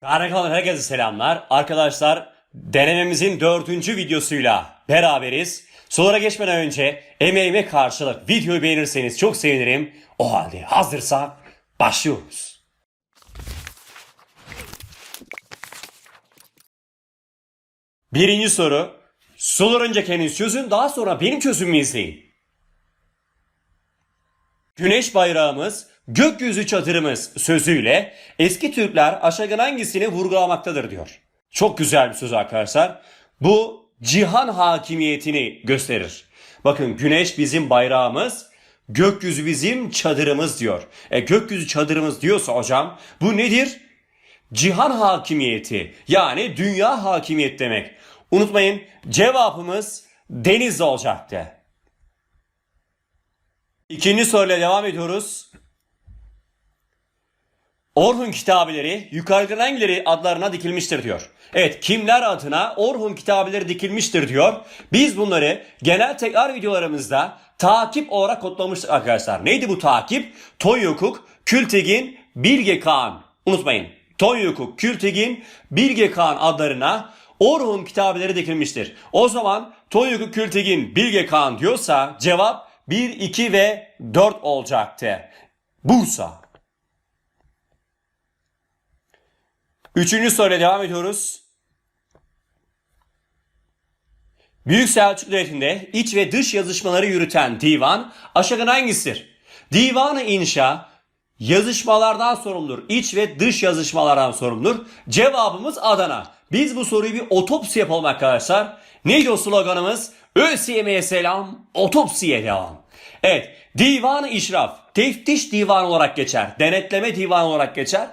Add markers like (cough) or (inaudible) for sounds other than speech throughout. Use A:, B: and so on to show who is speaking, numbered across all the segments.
A: Karakal'ın herkese selamlar. Arkadaşlar denememizin dördüncü videosuyla beraberiz. Sorulara geçmeden önce emeğime karşılık videoyu beğenirseniz çok sevinirim. O halde hazırsak başlıyoruz. Birinci soru. Sorular önce kendiniz çözün daha sonra benim çözümümü izleyin. Güneş bayrağımız, gökyüzü çadırımız sözüyle eski Türkler aşağıdan hangisini vurgulamaktadır diyor. Çok güzel bir söz arkadaşlar. Bu cihan hakimiyetini gösterir. Bakın güneş bizim bayrağımız, gökyüzü bizim çadırımız diyor. E gökyüzü çadırımız diyorsa hocam bu nedir? Cihan hakimiyeti yani dünya hakimiyet demek. Unutmayın cevabımız deniz olacaktı. İkinci soruyla devam ediyoruz. Orhun kitabeleri yukarıdan hangileri adlarına dikilmiştir diyor. Evet kimler adına Orhun kitabeleri dikilmiştir diyor. Biz bunları genel tekrar videolarımızda takip olarak kodlamıştık arkadaşlar. Neydi bu takip? Tonyukuk, Kültegin, Bilge Kağan. Unutmayın. Tonyukuk, Kültegin, Bilge Kağan adlarına Orhun kitabeleri dikilmiştir. O zaman Tonyukuk, Kültegin, Bilge Kağan diyorsa cevap 1, 2 ve 4 olacaktı. Bursa. Üçüncü soruyla devam ediyoruz. Büyük Selçuk Devleti'nde iç ve dış yazışmaları yürüten divan aşağıdan hangisidir? Divanı inşa yazışmalardan sorumludur. İç ve dış yazışmalardan sorumludur. Cevabımız Adana. Biz bu soruyu bir otopsi yapalım arkadaşlar. Neydi o sloganımız? ÖSYM'ye selam, otopsiye devam. Evet, divanı işraf, teftiş divanı olarak geçer. Denetleme divanı olarak geçer.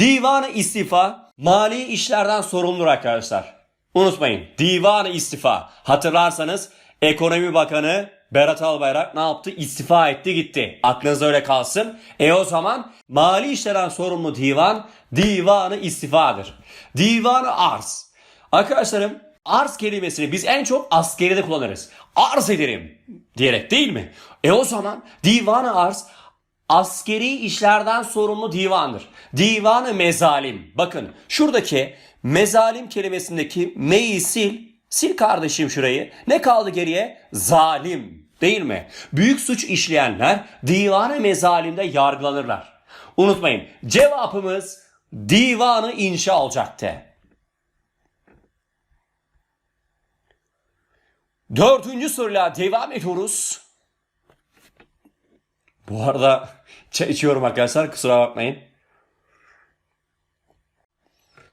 A: Divanı istifa, mali işlerden sorumludur arkadaşlar. Unutmayın, divanı istifa. Hatırlarsanız Ekonomi Bakanı Berat Albayrak ne yaptı? İstifa etti gitti. Aklınızda öyle kalsın. E o zaman mali işlerden sorumlu divan, divanı istifadır. Divanı arz. Arkadaşlarım arz kelimesini biz en çok askeride kullanırız. Arz ederim diyerek değil mi? E o zaman divanı arz askeri işlerden sorumlu divandır. Divanı mezalim. Bakın şuradaki mezalim kelimesindeki meyi sil. Sil kardeşim şurayı. Ne kaldı geriye? Zalim. Değil mi? Büyük suç işleyenler divanı mezalimde yargılanırlar. Unutmayın cevabımız divanı inşa olacaktı. Dördüncü soruyla devam ediyoruz. Bu arada çay içiyorum arkadaşlar kusura bakmayın.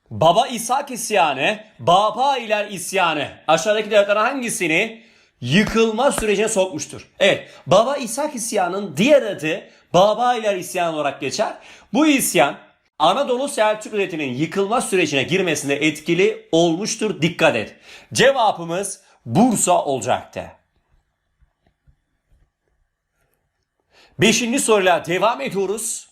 A: Baba İshak isyanı, Baba iler isyanı aşağıdaki devletlerden hangisini yıkılma sürecine sokmuştur? Evet, Baba İshak isyanının diğer adı Baba iler isyanı olarak geçer. Bu isyan Anadolu Selçuk Devleti'nin yıkılma sürecine girmesinde etkili olmuştur. Dikkat et. Cevabımız Bursa olacaktı. Beşinci soruyla devam ediyoruz.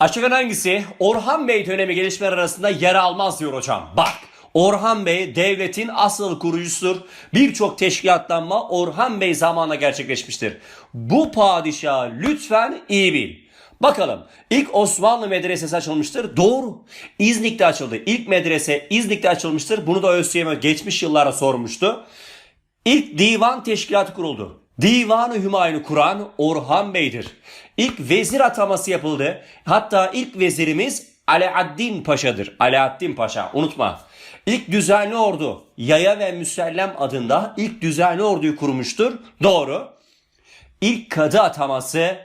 A: Aşağıdan hangisi Orhan Bey dönemi gelişmeler arasında yer almaz diyor hocam. Bak Orhan Bey devletin asıl kurucusudur. Birçok teşkilatlanma Orhan Bey zamanında gerçekleşmiştir. Bu padişah lütfen iyi bil. Bakalım ilk Osmanlı medresesi açılmıştır. Doğru. İznik'te açıldı. İlk medrese İznik'te açılmıştır. Bunu da ÖSYM geçmiş yıllara sormuştu. İlk divan teşkilatı kuruldu. Divanı Hümayun'u kuran Orhan Bey'dir. İlk vezir ataması yapıldı. Hatta ilk vezirimiz Alaaddin Paşa'dır. Alaaddin Paşa unutma. İlk düzenli ordu Yaya ve Müsellem adında ilk düzenli orduyu kurmuştur. Doğru. İlk kadı ataması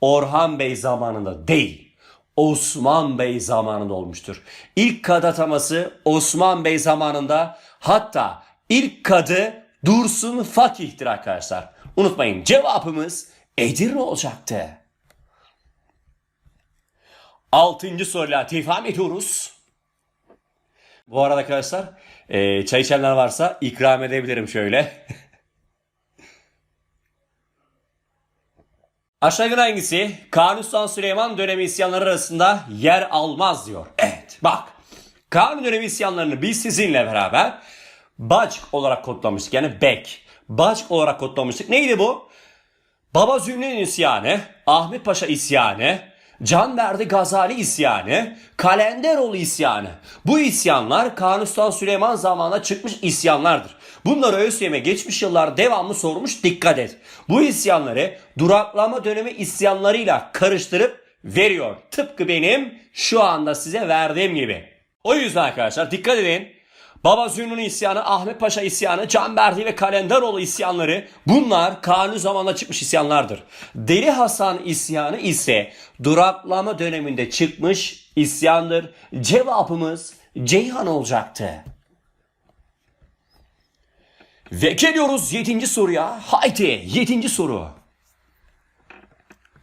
A: Orhan Bey zamanında değil. Osman Bey zamanında olmuştur. İlk kadı ataması Osman Bey zamanında hatta ilk kadı Dursun Fakih'tir arkadaşlar. Unutmayın cevabımız Edirne olacaktı. Altıncı soruyla devam ediyoruz. Bu arada arkadaşlar e, çay içenler varsa ikram edebilirim şöyle. (laughs) Aşağıdan hangisi Kanuni Sultan Süleyman dönemi isyanları arasında yer almaz diyor. Evet bak Kanuni dönemi isyanlarını biz sizinle beraber Baçk olarak kodlamıştık. Yani Bek. Baçk olarak kodlamıştık. Neydi bu? Baba Zümrüt'ün isyanı, Ahmet Paşa isyanı, Canberdi Gazali isyanı, Kalenderoğlu isyanı. Bu isyanlar Kanuni Sultan Süleyman zamanında çıkmış isyanlardır. Bunları ÖSYM geçmiş yıllar devamlı sormuş dikkat et. Bu isyanları duraklama dönemi isyanlarıyla karıştırıp veriyor. Tıpkı benim şu anda size verdiğim gibi. O yüzden arkadaşlar dikkat edin. Baba Zünnun isyanı, Ahmet Paşa isyanı, Canberdi ve Kalenderoğlu isyanları bunlar kanun zamanında çıkmış isyanlardır. Deli Hasan isyanı ise duraklama döneminde çıkmış isyandır. Cevabımız Ceyhan olacaktı. Ve geliyoruz 7. soruya. Haydi 7. soru.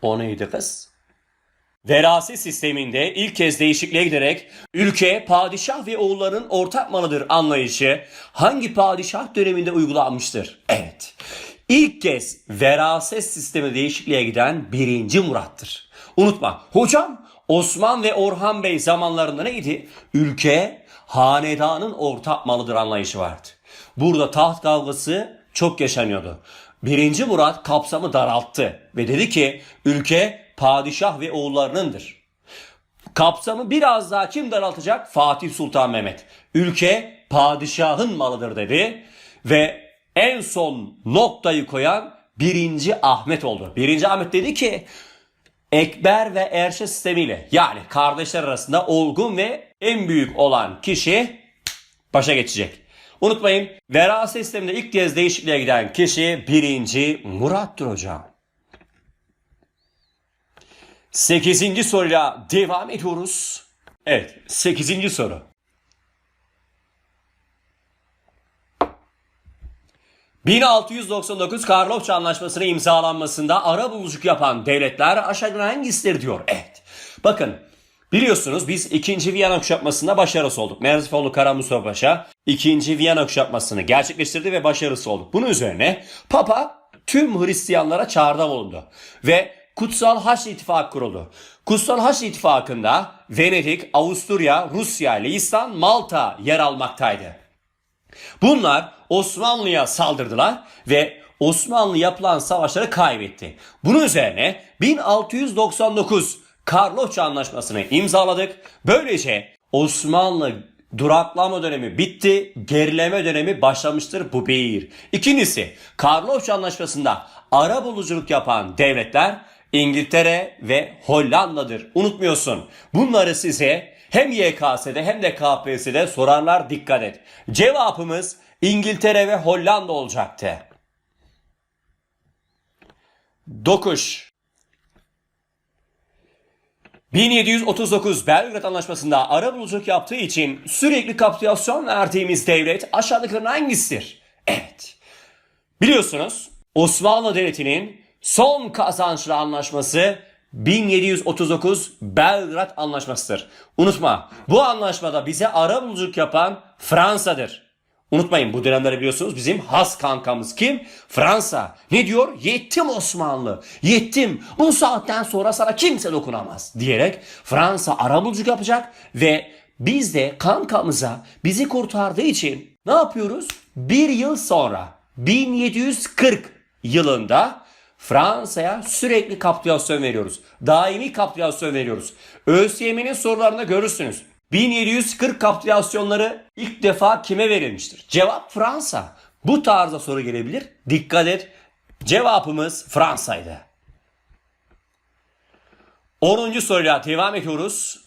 A: O neydi kız? Veraset sisteminde ilk kez değişikliğe giderek ülke padişah ve oğulların ortak malıdır anlayışı hangi padişah döneminde uygulanmıştır? Evet. İlk kez veraset sistemi değişikliğe giden 1. Murat'tır. Unutma hocam Osman ve Orhan Bey zamanlarında neydi? Ülke hanedanın ortak malıdır anlayışı vardı. Burada taht kavgası çok yaşanıyordu. Birinci Murat kapsamı daralttı ve dedi ki ülke padişah ve oğullarınındır. Kapsamı biraz daha kim daraltacak? Fatih Sultan Mehmet. Ülke padişahın malıdır dedi ve en son noktayı koyan birinci Ahmet oldu. Birinci Ahmet dedi ki Ekber ve Erşe sistemiyle yani kardeşler arasında olgun ve en büyük olan kişi başa geçecek. Unutmayın veraset sisteminde ilk kez değişikliğe giden kişi birinci Murat'tır hocam. Sekizinci soruyla devam ediyoruz. Evet sekizinci soru. 1699 Karlofça Anlaşması'nın imzalanmasında ara buluculuk yapan devletler aşağıdan hangisidir diyor. Evet. Bakın biliyorsunuz biz 2. Viyana kuşatmasında başarısı olduk. Merzifoğlu Kara Mustafa Paşa 2. Viyana kuşatmasını gerçekleştirdi ve başarısı olduk. Bunun üzerine Papa tüm Hristiyanlara çağrıda bulundu. Ve Kutsal Haç İttifakı kuruldu. Kutsal Haç İttifakı'nda Venedik, Avusturya, Rusya, Leistan, Malta yer almaktaydı. Bunlar Osmanlı'ya saldırdılar ve Osmanlı yapılan savaşları kaybetti. Bunun üzerine 1699 Karlofça Anlaşması'nı imzaladık. Böylece Osmanlı duraklama dönemi bitti, gerileme dönemi başlamıştır bu bir. İkincisi Karlofça Anlaşması'nda ara buluculuk yapan devletler İngiltere ve Hollanda'dır. Unutmuyorsun. Bunları size hem YKS'de hem de KPSS'de sorarlar dikkat et. Cevabımız İngiltere ve Hollanda olacaktı. 9. 1739 Belgrad Anlaşması'nda ara buluculuk yaptığı için sürekli kapitülasyon verdiğimiz devlet aşağıdakilerin hangisidir? Evet. Biliyorsunuz Osmanlı Devleti'nin son kazançlı anlaşması 1739 Belgrad Anlaşması'dır. Unutma bu anlaşmada bize ara buluculuk yapan Fransa'dır. Unutmayın bu dönemleri biliyorsunuz bizim has kankamız kim? Fransa. Ne diyor? Yettim Osmanlı. Yettim. Bu saatten sonra sana kimse dokunamaz. Diyerek Fransa arabuluculuk yapacak ve biz de kankamıza bizi kurtardığı için ne yapıyoruz? Bir yıl sonra 1740 yılında Fransa'ya sürekli kapitülasyon veriyoruz. Daimi kapitülasyon veriyoruz. ÖSYM'nin sorularında görürsünüz. 1740 kapitülasyonları ilk defa kime verilmiştir? Cevap Fransa. Bu tarzda soru gelebilir. Dikkat et. Cevabımız Fransa'ydı. 10. soruyla devam ediyoruz.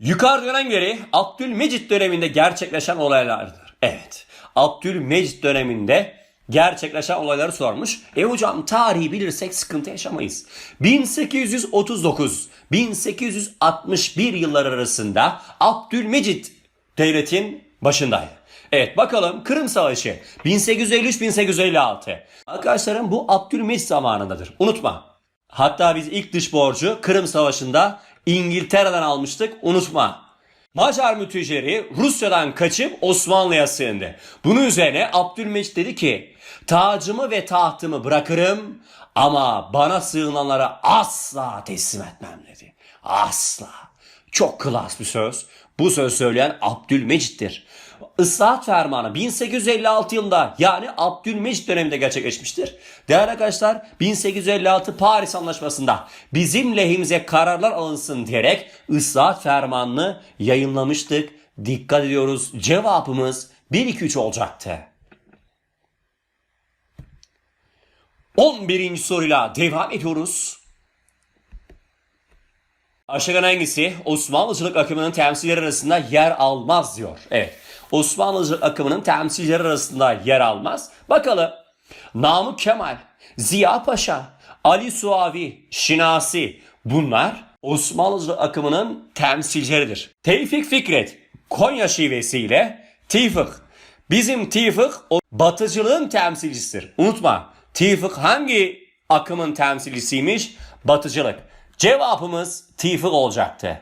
A: Yukarıdan göre Abdülmecit döneminde gerçekleşen olaylardır. Evet. Abdülmecit döneminde gerçekleşen olayları sormuş. E hocam tarihi bilirsek sıkıntı yaşamayız. 1839-1861 yıllar arasında Abdülmecit devletin başındaydı. Evet bakalım Kırım Savaşı 1853-1856. Arkadaşlarım bu Abdülmecit zamanındadır. Unutma. Hatta biz ilk dış borcu Kırım Savaşı'nda İngiltere'den almıştık. Unutma. Macar mütüceri Rusya'dan kaçıp Osmanlı'ya sığındı. Bunun üzerine Abdülmecit dedi ki tacımı ve tahtımı bırakırım ama bana sığınanlara asla teslim etmem dedi. Asla. Çok klas bir söz. Bu söz söyleyen Abdülmecit'tir. ıslahat fermanı 1856 yılında yani Abdülmecit döneminde gerçekleşmiştir. Değerli arkadaşlar 1856 Paris Anlaşması'nda bizim lehimize kararlar alınsın diyerek ıslahat fermanını yayınlamıştık. Dikkat ediyoruz. Cevabımız 1-2-3 olacaktı. 11. soruyla devam ediyoruz. Aşağıdan hangisi Osmanlıcılık akımının temsilcileri arasında yer almaz diyor. Evet. Osmanlıcılık akımının temsilcileri arasında yer almaz. Bakalım. Namık Kemal, Ziya Paşa, Ali Suavi, Şinasi bunlar Osmanlıcılık akımının temsilcileridir. Tevfik Fikret, Konya şivesiyle Tifık. Bizim Tifık o batıcılığın temsilcisidir. Unutma. Tifık hangi akımın temsilcisiymiş? Batıcılık. Cevabımız Tifık olacaktı.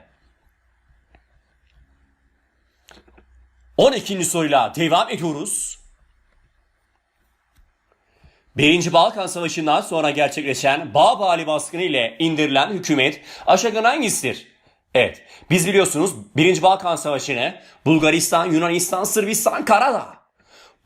A: 12. soruyla devam ediyoruz. Birinci Balkan Savaşı'ndan sonra gerçekleşen Babali baskını ile indirilen hükümet aşağıdan hangisidir? Evet, biz biliyorsunuz Birinci Balkan Savaşı'nı Bulgaristan, Yunanistan, Sırbistan, Karadağ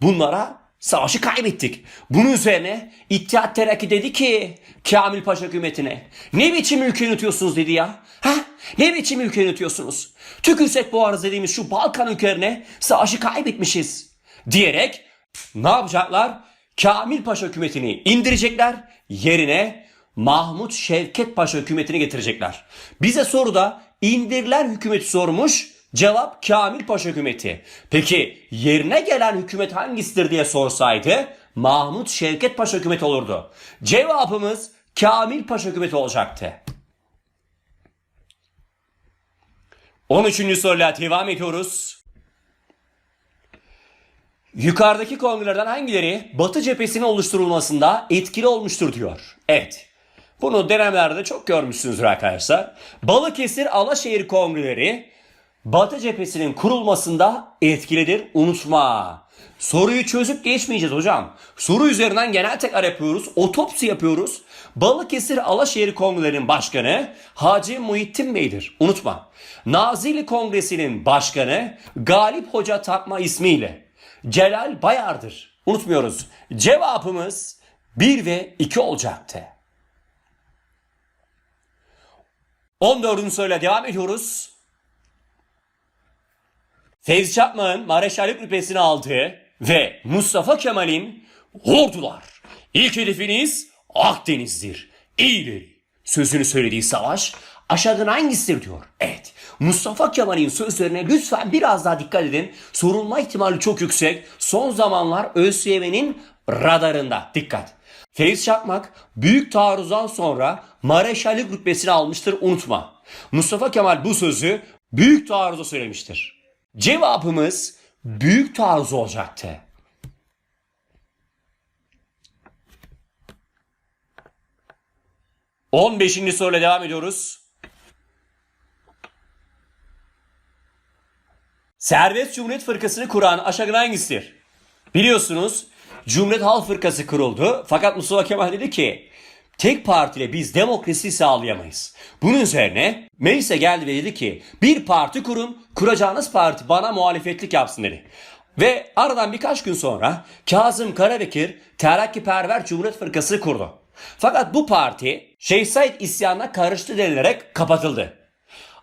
A: bunlara savaşı kaybettik. Bunun üzerine İttihat Terakki dedi ki Kamil Paşa hükümetine ne biçim ülke yönetiyorsunuz dedi ya. Ha? Ne biçim ülke yönetiyorsunuz? Tükürsek boğarız dediğimiz şu Balkan ülkelerine savaşı kaybetmişiz. Diyerek ne yapacaklar? Kamil Paşa hükümetini indirecekler. Yerine Mahmut Şevket Paşa hükümetini getirecekler. Bize soruda indirilen hükümeti sormuş. Cevap Kamil Paşa hükümeti. Peki yerine gelen hükümet hangisidir diye sorsaydı Mahmut Şevket Paşa hükümeti olurdu. Cevabımız Kamil Paşa hükümeti olacaktı. 13. soruyla devam ediyoruz. Yukarıdaki kongrelerden hangileri Batı cephesinin oluşturulmasında etkili olmuştur diyor. Evet. Bunu denemelerde çok görmüşsünüzdür arkadaşlar. Balıkesir Alaşehir kongreleri Batı cephesinin kurulmasında etkilidir. Unutma. Soruyu çözüp geçmeyeceğiz hocam. Soru üzerinden genel tekrar yapıyoruz. Otopsi yapıyoruz. Balıkesir Alaşehir Kongrelerinin başkanı Hacı Muhittin Bey'dir. Unutma. Nazilli Kongresi'nin başkanı Galip Hoca takma ismiyle Celal Bayar'dır. Unutmuyoruz. Cevabımız 1 ve 2 olacaktı. 14. soruyla devam ediyoruz. Fevzi Çakmak'ın Mareşallik rütbesini aldığı ve Mustafa Kemal'in ordular ilk hedefiniz Akdeniz'dir. İyileri sözünü söylediği savaş aşağıdan hangisidir diyor. Evet Mustafa Kemal'in sözlerine lütfen biraz daha dikkat edin. Sorulma ihtimali çok yüksek. Son zamanlar ÖSYM'nin radarında. Dikkat. Feyz Çakmak büyük taarruzdan sonra Mareşallik rütbesini almıştır unutma. Mustafa Kemal bu sözü büyük taarruza söylemiştir. Cevabımız büyük taarruz olacaktı. On beşinci soruyla devam ediyoruz. Serbest Cumhuriyet Fırkası'nı kuran aşağıdan hangisidir? Biliyorsunuz Cumhuriyet Halk Fırkası kuruldu. Fakat Mustafa Kemal dedi ki tek partiyle biz demokrasi sağlayamayız. Bunun üzerine meclise geldi ve dedi ki bir parti kurun kuracağınız parti bana muhalefetlik yapsın dedi. Ve aradan birkaç gün sonra Kazım Karabekir Terakkiperver Cumhuriyet Fırkası kurdu. Fakat bu parti Şeyh Said isyanına karıştı denilerek kapatıldı.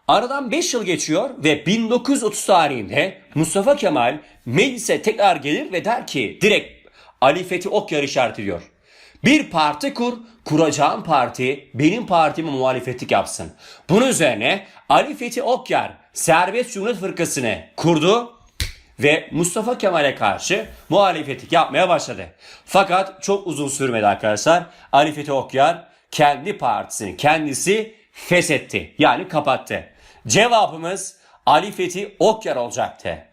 A: Aradan 5 yıl geçiyor ve 1930 tarihinde Mustafa Kemal meclise tekrar gelir ve der ki direkt Ali Fethi Okyar işaret ediyor. Bir parti kur, kuracağım parti benim partime muhalefetlik yapsın. Bunun üzerine Ali Fethi Okyar Serbest Cumhuriyet Fırkası'nı kurdu ve Mustafa Kemal'e karşı muhalefetlik yapmaya başladı. Fakat çok uzun sürmedi arkadaşlar. Ali Fethi Okyar kendi partisini kendisi feshetti. Yani kapattı. Cevabımız Ali Fethi Okyar olacaktı.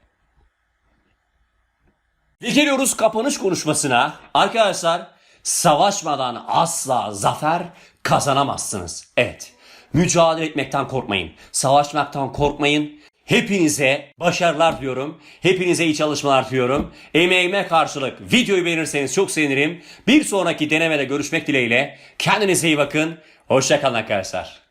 A: Ve geliyoruz kapanış konuşmasına. Arkadaşlar savaşmadan asla zafer kazanamazsınız. Evet mücadele etmekten korkmayın. Savaşmaktan korkmayın. Hepinize başarılar diliyorum. Hepinize iyi çalışmalar diliyorum. Emeğime karşılık videoyu beğenirseniz çok sevinirim. Bir sonraki denemede görüşmek dileğiyle. Kendinize iyi bakın. Hoşçakalın arkadaşlar.